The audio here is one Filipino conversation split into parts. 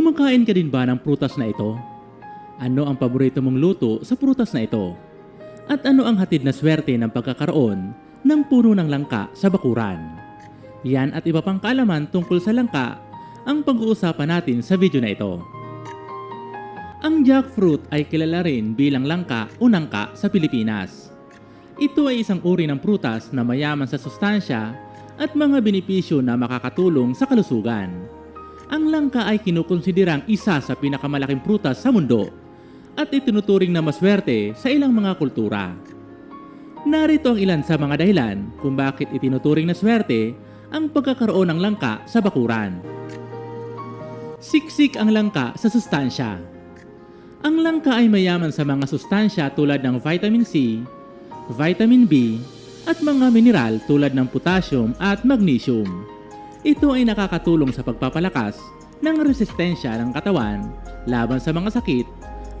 Kumakain ka din ba ng prutas na ito? Ano ang paborito mong luto sa prutas na ito? At ano ang hatid na swerte ng pagkakaroon ng puno ng langka sa bakuran? Yan at iba pang kaalaman tungkol sa langka ang pag-uusapan natin sa video na ito. Ang jackfruit ay kilala rin bilang langka o nangka sa Pilipinas. Ito ay isang uri ng prutas na mayaman sa sustansya at mga benepisyo na makakatulong sa kalusugan. Ang langka ay kinukonsiderang isa sa pinakamalaking prutas sa mundo at itinuturing na maswerte sa ilang mga kultura. Narito ang ilan sa mga dahilan kung bakit itinuturing na swerte ang pagkakaroon ng langka sa bakuran. Siksik ang langka sa sustansya. Ang langka ay mayaman sa mga sustansya tulad ng vitamin C, vitamin B, at mga mineral tulad ng potassium at magnesium. Ito ay nakakatulong sa pagpapalakas ng resistensya ng katawan laban sa mga sakit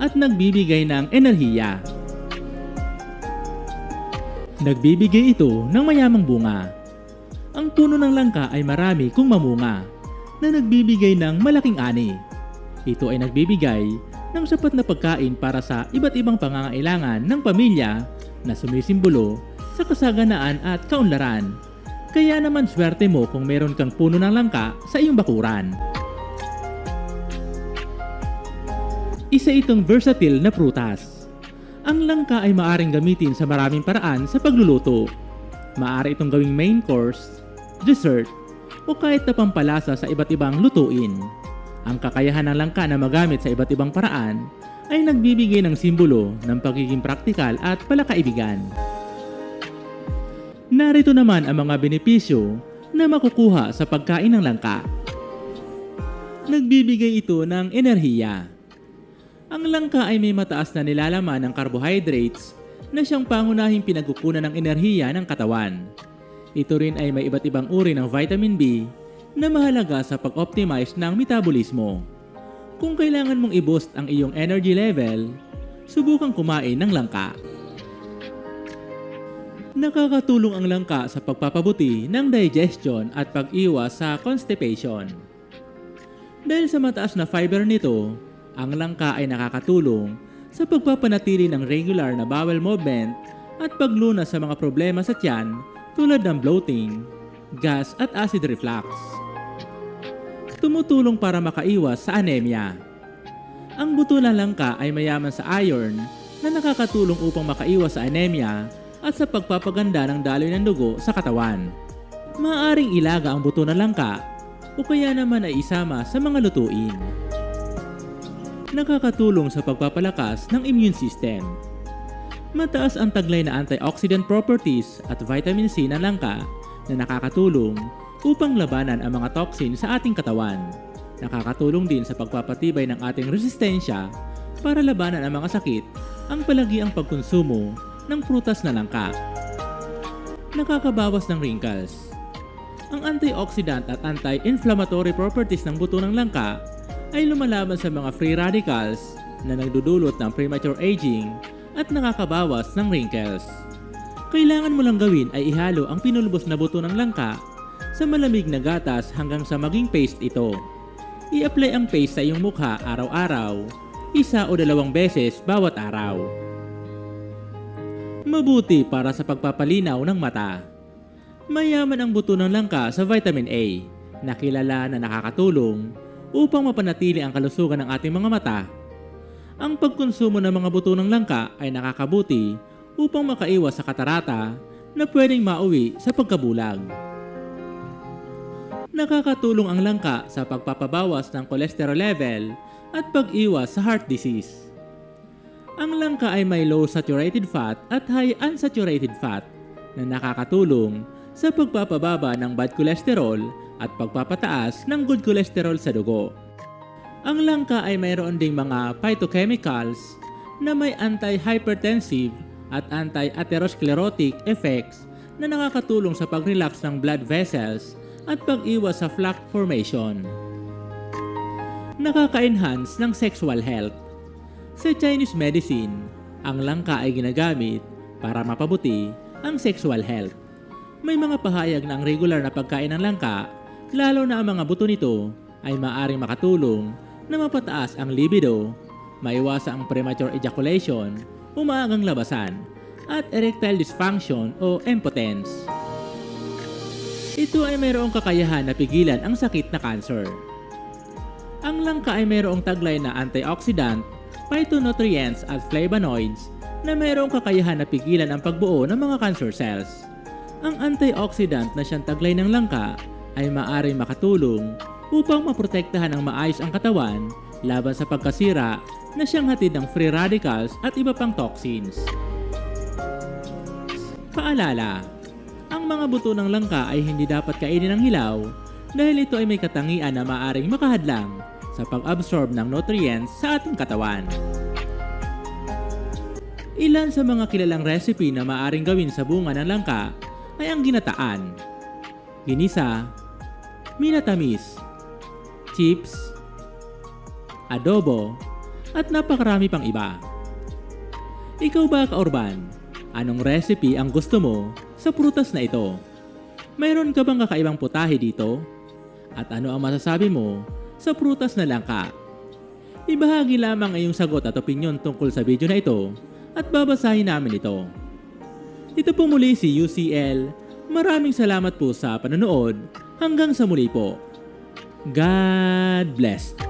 at nagbibigay ng enerhiya. Nagbibigay ito ng mayamang bunga. Ang puno ng langka ay marami kung mamunga na nagbibigay ng malaking ani. Ito ay nagbibigay ng sapat na pagkain para sa iba't ibang pangangailangan ng pamilya na sumisimbolo sa kasaganaan at kaunlaran. Kaya naman swerte mo kung meron kang puno ng langka sa iyong bakuran. Isa itong versatile na prutas. Ang langka ay maaring gamitin sa maraming paraan sa pagluluto. Maaari itong gawing main course, dessert, o kahit na pampalasa sa iba't ibang lutuin. Ang kakayahan ng langka na magamit sa iba't ibang paraan ay nagbibigay ng simbolo ng pagiging praktikal at palakaibigan. Narito naman ang mga benepisyo na makukuha sa pagkain ng langka. Nagbibigay ito ng enerhiya. Ang langka ay may mataas na nilalaman ng carbohydrates na siyang pangunahing pinagkukunan ng enerhiya ng katawan. Ito rin ay may iba't ibang uri ng vitamin B na mahalaga sa pag-optimize ng metabolismo. Kung kailangan mong i-boost ang iyong energy level, subukang kumain ng langka. Nakakatulong ang langka sa pagpapabuti ng digestion at pag-iwas sa constipation. Dahil sa mataas na fiber nito, ang langka ay nakakatulong sa pagpapanatili ng regular na bowel movement at paglunas sa mga problema sa tiyan tulad ng bloating, gas at acid reflux. Tumutulong para makaiwas sa anemia. Ang buto ng langka ay mayaman sa iron na nakakatulong upang makaiwas sa anemia at sa pagpapaganda ng daloy ng dugo sa katawan. Maaaring ilaga ang buto ng langka o kaya naman ay isama sa mga lutuin. Nakakatulong sa pagpapalakas ng immune system. Mataas ang taglay na antioxidant properties at vitamin C ng langka na nakakatulong upang labanan ang mga toxin sa ating katawan. Nakakatulong din sa pagpapatibay ng ating resistensya para labanan ang mga sakit ang palagi ang pagkonsumo ng prutas na langka. Nakakabawas ng wrinkles. Ang antioxidant at anti-inflammatory properties ng buto ng langka ay lumalaban sa mga free radicals na nagdudulot ng premature aging at nakakabawas ng wrinkles. Kailangan mo lang gawin ay ihalo ang pinulbos na buto ng langka sa malamig na gatas hanggang sa maging paste ito. I-apply ang paste sa iyong mukha araw-araw, isa o dalawang beses bawat araw. Mabuti para sa pagpapalinaw ng mata. Mayaman ang buto ng langka sa vitamin A na kilala na nakakatulong upang mapanatili ang kalusugan ng ating mga mata. Ang pagkonsumo ng mga buto ng langka ay nakakabuti upang makaiwas sa katarata na pwedeng mauwi sa pagkabulag. Nakakatulong ang langka sa pagpapabawas ng cholesterol level at pag-iwas sa heart disease. Ang langka ay may low saturated fat at high unsaturated fat na nakakatulong sa pagpapababa ng bad cholesterol at pagpapataas ng good cholesterol sa dugo. Ang langka ay mayroon ding mga phytochemicals na may anti-hypertensive at anti-atherosclerotic effects na nakakatulong sa pag-relax ng blood vessels at pag-iwas sa plaque formation. Nakaka-enhance ng sexual health. Sa Chinese medicine, ang langka ay ginagamit para mapabuti ang sexual health. May mga pahayag na ang regular na pagkain ng langka, lalo na ang mga buto nito, ay maaring makatulong na mapataas ang libido, maiwasan ang premature ejaculation, umaagang labasan, at erectile dysfunction o impotence. Ito ay mayroong kakayahan na pigilan ang sakit na cancer. Ang langka ay mayroong taglay na antioxidant, phytonutrients at flavonoids na mayroong kakayahan na pigilan ang pagbuo ng mga cancer cells. Ang antioxidant na siyang taglay ng langka ay maaaring makatulong upang maprotektahan ng maayos ang katawan laban sa pagkasira na siyang hatid ng free radicals at iba pang toxins. Paalala, ang mga buto ng langka ay hindi dapat kainin ng hilaw dahil ito ay may katangian na maaring makahadlang sa pag-absorb ng nutrients sa ating katawan. Ilan sa mga kilalang recipe na maaring gawin sa bunga ng langka ay ang ginataan, ginisa, minatamis, chips, adobo, at napakarami pang iba. Ikaw ba, kaorban? Anong recipe ang gusto mo sa prutas na ito? Mayroon ka bang kakaibang putahe dito? At ano ang masasabi mo sa prutas na langka? Ibahagi lamang ang iyong sagot at opinion tungkol sa video na ito at babasahin namin ito. Ito po muli si UCL. Maraming salamat po sa panonood. Hanggang sa muli po. God bless.